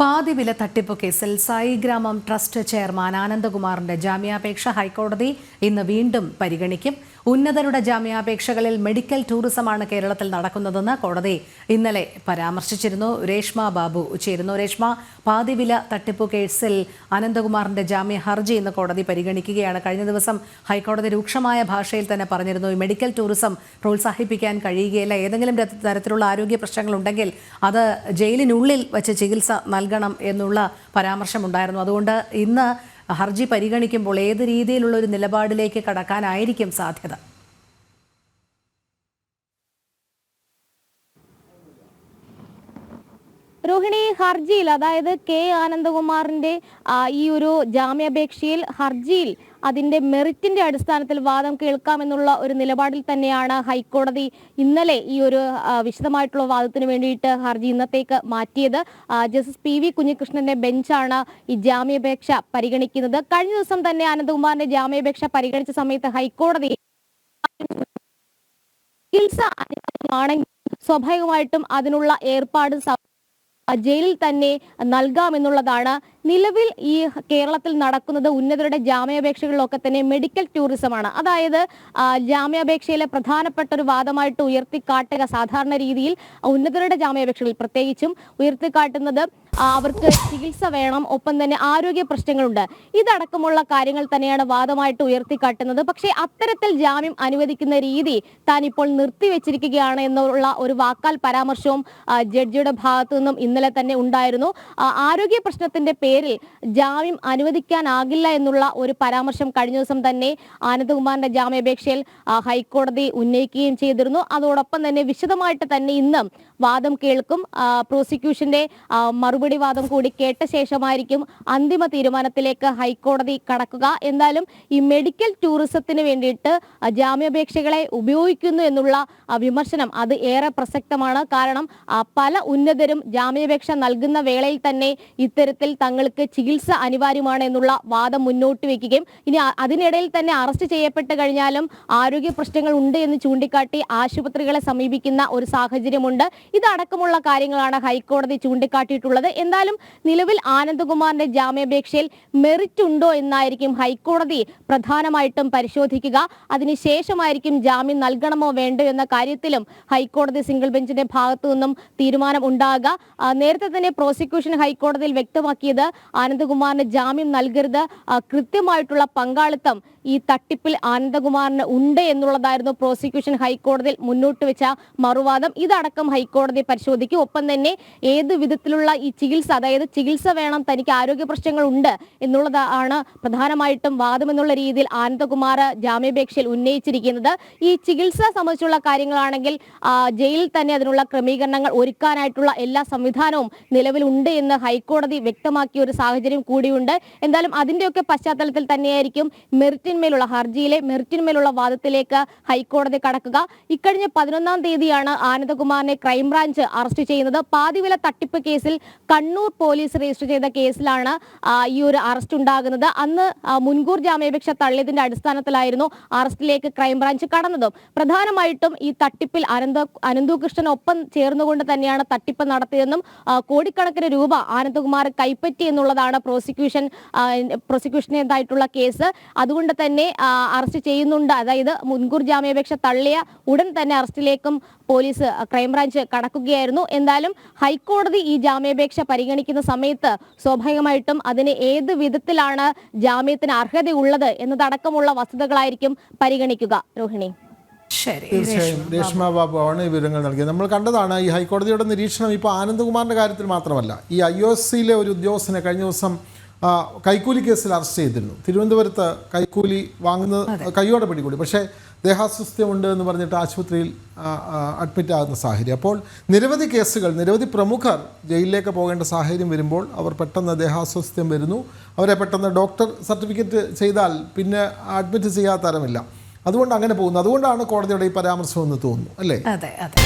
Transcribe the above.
പാതിവില തട്ടിപ്പ് കേസിൽ സായി ഗ്രാമം ട്രസ്റ്റ് ചെയർമാൻ ആനന്ദകുമാറിന്റെ ജാമ്യാപേക്ഷ ഹൈക്കോടതി ഇന്ന് വീണ്ടും പരിഗണിക്കും. ഉന്നതരുടെ ജാമ്യാപേക്ഷകളിൽ മെഡിക്കൽ ടൂറിസമാണ് കേരളത്തിൽ നടക്കുന്നതെന്ന് കോടതി ഇന്നലെ പരാമർശിച്ചിരുന്നു. രേഷ്മ ബാബു ചേരുന്നു. രേഷ്മ പാതിവില തട്ടിപ്പ് കേസിൽ അനന്തകുമാറിന്റെ ജാമ്യ ഹർജി ഇന്ന് കോടതി പരിഗണിക്കുകയാണ്. കഴിഞ്ഞ ദിവസം ഹൈക്കോടതി രൂക്ഷമായ ഭാഷയിൽ തന്നെ പറഞ്ഞിരുന്നു മെഡിക്കൽ ടൂറിസം പ്രോത്സാഹിപ്പിക്കാൻ കഴിയുകയില്ല. ഏതെങ്കിലും തരത്തിലുള്ള ആരോഗ്യ പ്രശ്നങ്ങളുണ്ടെങ്കിൽ അത് ജയിലിനുള്ളിൽ വച്ച് ചികിത്സ നൽകണം എന്നുള്ള പരാമർശമുണ്ടായിരുന്നു. അതുകൊണ്ട് ഇന്ന് ഹർജി പരിഗണിക്കുമ്പോൾ ഏത് രീതിയിലുള്ള ഒരു നിലപാടിലേക്ക് കടക്കാനായിരിക്കും സാധ്യത? രോഹിണി ഹർജിയിൽ അതായത് കെ ആനന്ദകുമാറിന്റെ ഈ ഒരു ജാമ്യാപേക്ഷയിൽ ഹർജിയിൽ അതിന്റെ മെറിറ്റിന്റെ അടിസ്ഥാനത്തിൽ വാദം കേൾക്കാമെന്നുള്ള ഒരു നിലപാടിൽ തന്നെയാണ് ഹൈക്കോടതി ഇന്നലെ ഈ ഒരു വിശദമായിട്ടുള്ള വാദത്തിന് വേണ്ടിയിട്ട് ഹർജി ഇന്നത്തേക്ക് മാറ്റിയത്. ജസ്റ്റിസ് പി വി കുഞ്ഞികൃഷ്ണന്റെ ബെഞ്ചാണ് ഈ ജാമ്യാപേക്ഷ പരിഗണിക്കുന്നത്. കഴിഞ്ഞ ദിവസം തന്നെ അനന്തകുമാറിന്റെ ജാമ്യാപേക്ഷ പരിഗണിച്ച സമയത്ത് ഹൈക്കോടതി ചികിത്സ അനിവാര്യമാണെങ്കിൽ സ്വാഭാവികമായിട്ടും അതിനുള്ള ഏർപ്പാട് ജയിലിൽ തന്നെ നൽകാമെന്നുള്ളതാണ് നിലവിൽ ഈ കേരളത്തിൽ നടക്കുന്നത് ഉന്നതരുടെ ജാമ്യാപേക്ഷകളിലൊക്കെ തന്നെ മെഡിക്കൽ ടൂറിസമാണ്. അതായത് ജാമ്യാപേക്ഷയിലെ പ്രധാനപ്പെട്ട ഒരു വാദമായിട്ട് ഉയർത്തിക്കാട്ടുക സാധാരണ രീതിയിൽ ഉന്നതരുടെ ജാമ്യാപേക്ഷകളിൽ പ്രത്യേകിച്ചും ഉയർത്തിക്കാട്ടുന്നത് അവർക്ക് ചികിത്സ വേണം. ഒപ്പം തന്നെ ആരോഗ്യ പ്രശ്നങ്ങളുണ്ട്. ഇതടക്കമുള്ള കാര്യങ്ങൾ തന്നെയാണ് വാദമായിട്ട് ഉയർത്തിക്കാട്ടുന്നത്. പക്ഷേ അത്തരത്തിൽ ജാമ്യം അനുവദിക്കുന്ന രീതി താൻ ഇപ്പോൾ നിർത്തിവെച്ചിരിക്കുകയാണ് എന്നുള്ള ഒരു വാക്കാൽ പരാമർശവും ജഡ്ജിയുടെ ഭാഗത്തു നിന്നും ഇന്നലെ തന്നെ ഉണ്ടായിരുന്നു. ആരോഗ്യ പ്രശ്നത്തിന്റെ പേരിൽ ജാമ്യം അനുവദിക്കാനാകില്ല എന്നുള്ള ഒരു പരാമർശം കഴിഞ്ഞ ദിവസം തന്നെ ആനന്ദകുമാറിന്റെ ജാമ്യാപേക്ഷയിൽ ഹൈക്കോടതി ഉന്നയിക്കുകയും ചെയ്തിരുന്നു. അതോടൊപ്പം തന്നെ വിശദമായിട്ട് തന്നെ ഇന്ന് വാദം കേൾക്കും പ്രോസിക്യൂഷന്റെ മറുപടി വാദം കൂടി കേട്ട ശേഷമായിരിക്കും അന്തിമ തീരുമാനത്തിലേക്ക് ഹൈക്കോടതി കടക്കുക. എന്തായാലും ഈ മെഡിക്കൽ ടൂറിസത്തിന് വേണ്ടിയിട്ട് ജാമ്യാപേക്ഷകളെ ഉപയോഗിക്കുന്നു എന്നുള്ള വിമർശനം അത് ഏറെ പ്രസക്തമാണ്. കാരണം പല ഉന്നതരും ജാമ്യാപേക്ഷ നൽകുന്ന വേളയിൽ തന്നെ ഇത്തരത്തിൽ തങ്ങൾക്ക് ചികിത്സ അനിവാര്യമാണ് എന്നുള്ള വാദം മുന്നോട്ട് വയ്ക്കുകയും ഇനി അതിനിടയിൽ തന്നെ അറസ്റ്റ് ചെയ്യപ്പെട്ട് കഴിഞ്ഞാലും ആരോഗ്യ പ്രശ്നങ്ങൾ ഉണ്ട് എന്ന് ചൂണ്ടിക്കാട്ടി ആശുപത്രികളെ സമീപിക്കുന്ന ഒരു സാഹചര്യമുണ്ട്. ഇതടക്കമുള്ള കാര്യങ്ങളാണ് ഹൈക്കോടതി ചൂണ്ടിക്കാട്ടിയിട്ടുള്ളത്. എന്തായാലും നിലവിൽ ആനന്ദകുമാറിന്റെ ജാമ്യാപേക്ഷയിൽ മെറിറ്റ് ഉണ്ടോ എന്നായിരിക്കും ഹൈക്കോടതി പ്രധാനമായിട്ടും പരിശോധിക്കുക. അതിനുശേഷമായിരിക്കും ജാമ്യം നൽകണമോ വേണ്ടോ എന്ന കാര്യത്തിലും ഹൈക്കോടതി സിംഗിൾ ബെഞ്ചിന്റെ ഭാഗത്തു നിന്നും തീരുമാനം ഉണ്ടാകുക. നേരത്തെ തന്നെ പ്രോസിക്യൂഷൻ ഹൈക്കോടതിയിൽ വ്യക്തമാക്കിയത് ആനന്ദകുമാറിന് ജാമ്യം നൽകരുത്. കൃത്യമായിട്ടുള്ള പങ്കാളിത്തം ഈ തട്ടിപ്പിൽ ആനന്ദകുമാറിന് ഉണ്ട് എന്നുള്ളതായിരുന്നു പ്രോസിക്യൂഷൻ ഹൈക്കോടതിയിൽ മുന്നോട്ട് വെച്ച മറുവാദം. ഇതടക്കം ഹൈക്കോടതി പരിശോധിക്കും. ഒപ്പം തന്നെ ഏത് വിധത്തിലുള്ള ഈ ചികിത്സ അതായത് ചികിത്സ വേണം തനിക്ക് ആരോഗ്യ പ്രശ്നങ്ങൾ ഉണ്ട് എന്നുള്ളതാണ് പ്രധാനമായിട്ടും വാദം എന്നുള്ള രീതിയിൽ ആനന്ദകുമാർ ജാമ്യാപേക്ഷയിൽ ഉന്നയിച്ചിരിക്കുന്നത്. ഈ ചികിത്സ സംബന്ധിച്ചുള്ള കാര്യങ്ങളാണെങ്കിൽ ജയിലിൽ തന്നെ അതിനുള്ള ക്രമീകരണങ്ങൾ ഒരുക്കാനായിട്ടുള്ള എല്ലാ സംവിധാനവും നിലവിലുണ്ട് എന്ന് ഹൈക്കോടതി വ്യക്തമാക്കിയ ഒരു സാഹചര്യം കൂടിയുണ്ട്. എന്തായാലും അതിന്റെയൊക്കെ പശ്ചാത്തലത്തിൽ തന്നെയായിരിക്കും മെറിറ്റിന്മേലുള്ള ഹർജിയിലെ മെറിറ്റിന്മേലുള്ള വാദത്തിലേക്ക് ഹൈക്കോടതി കടക്കുക. ഇക്കഴിഞ്ഞ പതിനൊന്നാം തീയതിയാണ് ആനന്ദകുമാറിനെ ക്രൈംബ്രാഞ്ച് അറസ്റ്റ് ചെയ്യുന്നത്. പാതിവില തട്ടിപ്പ് കേസിൽ കണ്ണൂർ പോലീസ് രജിസ്റ്റർ ചെയ്ത കേസിലാണ് ഈ ഒരു അറസ്റ്റ് ഉണ്ടാകുന്നത്. അന്ന് മുൻകൂർ ജാമ്യാപേക്ഷ തള്ളിയതിന്റെ അടിസ്ഥാനത്തിലായിരുന്നു അറസ്റ്റിലേക്ക് ക്രൈംബ്രാഞ്ച് കടന്നതും. പ്രധാനമായിട്ടും ഈ തട്ടിപ്പിൽ അനന്ത ഒപ്പം ചേർന്നുകൊണ്ട് തന്നെയാണ് തട്ടിപ്പ് നടത്തിയതെന്നും കോടിക്കണക്കിന് രൂപ ആനന്ദകുമാർ കൈപ്പറ്റി എന്നുള്ളതാണ് പ്രോസിക്യൂഷൻ പ്രോസിക്യൂഷനേതായിട്ടുള്ള കേസ്. അതുകൊണ്ട് തന്നെ അറസ്റ്റ് ചെയ്യുന്നുണ്ട്. അതായത് മുൻകൂർ ജാമ്യാപേക്ഷ തള്ളിയ ഉടൻ തന്നെ അറസ്റ്റിലേക്കും പോലീസ് ക്രൈംബ്രാഞ്ച് കടക്കുകയായിരുന്നു. എന്തായാലും ഹൈക്കോടതി ഈ ജാമ്യാപേക്ഷ പരിഗണിക്കുന്ന സമയത്ത് സ്വാഭാവികമായിട്ടും അതിന് ഏത് വിധത്തിലാണ് ജാമ്യത്തിന് അർഹതയുള്ളത് എന്നതടക്കമുള്ള വസ്തുതകളായിരിക്കും പരിഗണിക്കുക. രോഹിണി. ശരി. തീർച്ചയായും രേഷ്മ ബാബു. ആണ് ഈ വിവരങ്ങൾ നൽകിയത്. നമ്മൾ കണ്ടതാണ് ഈ ഹൈക്കോടതിയുടെ നിരീക്ഷണം ഇപ്പോൾ ആനന്ദകുമാറിന്റെ കാര്യത്തിൽ മാത്രമല്ല. ഈ ഐ ഒ എസ് സിയിലെ ഒരു ഉദ്യോഗസ്ഥനെ കഴിഞ്ഞ ദിവസം കൈക്കൂലി കേസിൽ അറസ്റ്റ് ചെയ്തിരുന്നു. തിരുവനന്തപുരത്ത് കൈക്കൂലി വാങ്ങുന്നത് കൈയോടെ പിടികൂടി. പക്ഷേ ദേഹാസ്വസ്ഥ്യമുണ്ട് എന്ന് പറഞ്ഞിട്ട് ആശുപത്രിയിൽ അഡ്മിറ്റ് ആകുന്ന സാഹചര്യം. അപ്പോൾ നിരവധി കേസുകൾ നിരവധി പ്രമുഖർ ജയിലിലേക്ക് പോകേണ്ട സാഹചര്യം വരുമ്പോൾ അവർ പെട്ടെന്ന് ദേഹാസ്വസ്ഥ്യം വരുന്നു. അവരെ പെട്ടെന്ന് ഡോക്ടർ സർട്ടിഫിക്കറ്റ് ചെയ്താൽ പിന്നെ അഡ്മിറ്റ് ചെയ്യാത്ത തരമില്ല. അതുകൊണ്ട് അങ്ങനെ പോകുന്നു. അതുകൊണ്ടാണ് കോടതിയുടെ ഈ പരാമർശം എന്ന് തോന്നുന്നു അല്ലേ? അതെ അതെ.